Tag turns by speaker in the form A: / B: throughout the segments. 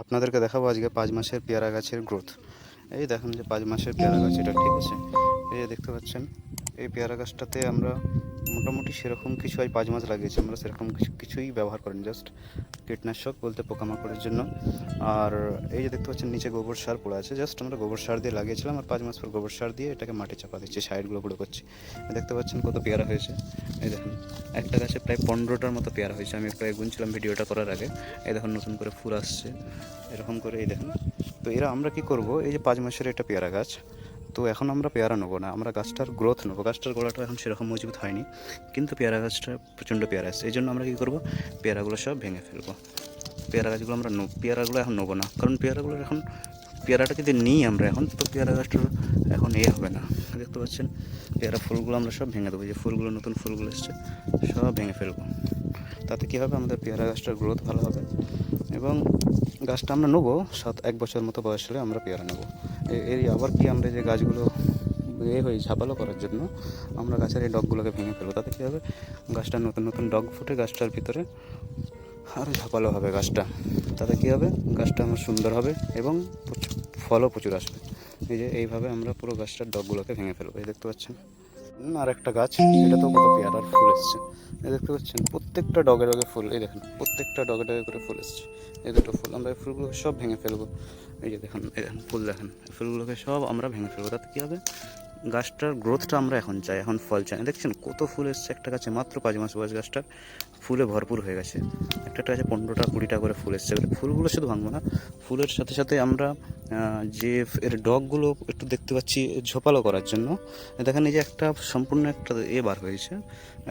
A: আপনাদেরকে দেখাবো আজকে পাঁচ মাসের পেয়ারা গাছের গ্রোথ এই দেখেন যে পাঁচ মাসের পেয়ারা গাছ, এটা ঠিক আছে। এই দেখতে পাচ্ছেন এই পেয়ারা গাছটাতে আমরা মোটামুটি সেরকম কিছু আজ পাঁচ মাস লাগিয়েছি। আমরা সেরকম কিছু, কিছুই ব্যবহার করেন জাস্ট কীটনাশক বলতে পোকামাকড়ের জন্য। আর এই যে দেখতে পাচ্ছেন, নিচে গোবর সার পড়ে আছে। জাস্ট আমরা গোবর সার দিয়ে লাগিয়েছিলাম আর পাঁচ মাস পর গোবর সার দিয়ে এটাকে মাটি চাপা দিচ্ছি সাইডগুলো পুরো করছি। দেখতে পাচ্ছেন কত পেয়ারা হয়েছে। এই দেখুন, একটা গাছে প্রায় পনেরোটার মতো পেয়ারা হয়েছে। আমি প্রায় গুনছিলাম ভিডিওটা করার আগে। এই দেখুন, নতুন করে ফুল আসছে। এরকম করে, এই দেখুন। তো এরা আমরা কি করব? এই যে পাঁচ মাসের এটা পেয়ারা গাছ তো এখন আমরা পেয়ারা নেব না, আমরা গাছটার গ্রোথ নেব। গাছটার গোড়াটা এখন সেরকম মজবুত হয়নি, কিন্তু পেয়ারা গাছটা প্রচণ্ড পেয়ারা আসছে এই জন্য আমরা কী করব? পেয়ারাগুলো সব ভেঙে ফেলব। পেয়ারা গাছগুলো আমরা পেয়ারাগুলো এখন নেব না, কারণ পেয়ারাগুলো এখন, পেয়ারাটা যদি নিই আমরা এখন, তো পেয়ারা গাছটার এখন এ হবে না। দেখতে পাচ্ছেন, পেয়ারা ফুলগুলো আমরা সব ভেঙে দেবো। যে ফুলগুলো, নতুন ফুলগুলো এসছে, সব ভেঙে ফেলব। তাতে কী হবে? আমাদের পেয়ারা গাছটার গ্রোথ ভালো হবে। এবং গাছটা আমরা নেব, সাত, এক বছর মতো বয়স হলে আমরা পেয়ারা নেব। এ- এই আবার কি আমরা যে গাছগুলো এ হয়ে ঝাপালো করার জন্য, আমরা গাছের এই ডগগুলোকে ভেঙে ফেলব। তাতে কী হবে? গাছটা নতুন নতুন ডগ ফুটে গাছটার ভিতরে আরও ঝাপালো হবে গাছটা। তাতে কী হবে? গাছটা আমার সুন্দর হবে এবং ফলও প্রচুর আসবে। এই যে এইভাবে আমরা পুরো গাছটার ডগগুলোকে ভেঙে ফেলব, এই দেখতে পাচ্ছেন? আর একটা গাছ এটা তো কত এই দেখতে পাচ্ছেন? প্রত্যেকটা ডগে ডগে ফুল, এই দেখেন, প্রত্যেকটা ডগে ডগে করে ফুল এসছে। এই দুটো ফুল, আমরা এই ফুলগুলো সব ভেঙে ফেলব। এই যে দেখুন, এই দেখুন, ফুল দেখেন ফুলগুলোকে সব আমরা ভেঙে ফেলব। তাতে কী হবে? গাছটার গ্রোথটা আমরা এখন চাই, এখন ফল চাই। দেখছেন, কত ফুল এসছে একটা গাছে, মাত্র পাঁচ মাস বয়স গাছটা ফুলে ভরপুর হয়ে গেছে। একটা একটা গাছে পনেরোটা, কুড়িটা করে ফুল এসছে। ফুলগুলো শুধু ভাঙবো না, ফুলের সাথে সাথে আমরা যে এর ডগগুলো একটু দেখতে পাচ্ছি ঝোপালো করার জন্য। দেখেন এই যে একটা সম্পূর্ণ একটা এ বার হয়েছে,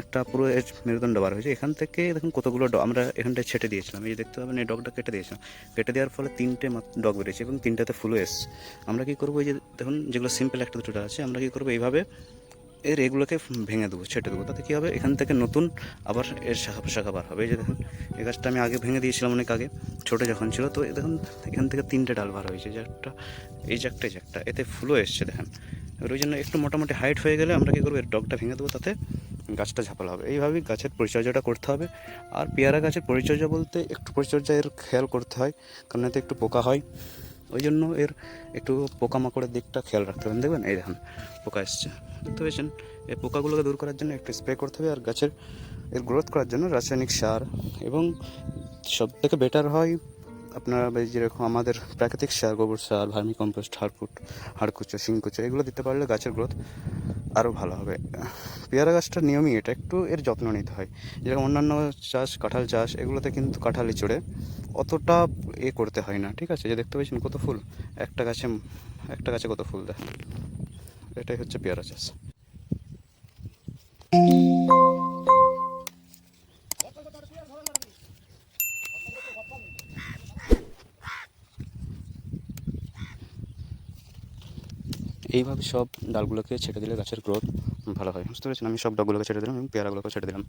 A: একটা পুরো এর মেরুদণ্ড বার হয়েছে। এখান থেকে দেখুন কতগুলো আমরা এখানটায় ছেটে দিয়েছিলাম। এই যে দেখতে পাবেন এই ডগটা কেটে দিয়েছিলাম কেটে দেওয়ার ফলে তিনটে ডগ বেরিয়েছে এবং তিনটাতে ফুলও এসছে। আমরা কী করব এই যে দেখুন যেগুলো সিম্পল একটা দুটো আছে, আমরা কী করব এইভাবে এর এগুলোকে ভেঙে দেবো ছেটে দেবো। তাতে কী হবে? এখান থেকে নতুন আবার এর শাখা শাখা বার হবে। এই যে দেখুন, এই গাছটা আমি আগে ভেঙে দিয়েছিলাম অনেক আগে, ছোটো যখন ছিল। তো দেখুন, এখান থেকে তিনটে ডাল বার হয়েছে। যে একটা, এই যে একটা, এই যে একটা, এতে ফুলও এসছে, দেখেন। এবার ওই জন্য একটু মোটামুটি হাইট হয়ে গেলে আমরা কী করব? এর ডগটা ভেঙে দেবো, তাতে গাছটা ঝাপালো হবে। এইভাবেই গাছের পরিচর্যাটা করতে হবে। আর পেয়ারা গাছের পরিচর্যা বলতে একটু পরিচর্যা এর খেয়াল করতে হয়, কারণ এতে একটু পোকা হয়। ওই জন্য এর একটু পোকামাকড়ের দিকটা খেয়াল রাখতে হবে। দেখবেন, এই দেখুন, পোকা এসছে। দেখতে পেয়েছেন? এই পোকাগুলোকে দূর করার জন্য একটু স্প্রে করতে হবে আর গাছের, এর গ্রোথ করার জন্য রাসায়নিক সার এবং সব থেকে বেটার হয় আপনারা যেরকম আমাদের প্রাকৃতিক সার, গোবর সার ভার্মি কম্পোস্ট হাড়কুট, হাড়কুচো, শিংকুচো, এগুলো দিতে পারলে গাছের গ্রোথ আরও ভালো হবে। পেয়ারা গাছটার নিয়মই এটা, একটু এর যত্ন নিতে হয়। যেরকম অন্যান্য চাষ, কাঁঠাল চাষ, এগুলোতে কিন্তু কাঁঠালি চড়ে অতটা এ করতে হয় না, ঠিক আছে? যে দেখতে পাচ্ছেন কত ফুল? একটা গাছে একটা গাছে কত ফুল দেয় এটাই হচ্ছে পেয়ারা চাষ। এইভাবে সব ডালগুলোকে ছেড়ে দিলে গাছের গ্রোথ ভালো হয়। বুঝতে পেরেছেন? আমি সব ডালগুলোকে ছেড়ে দিলাম এবং পেয়ারাগুলোকে ছেড়ে দিলাম।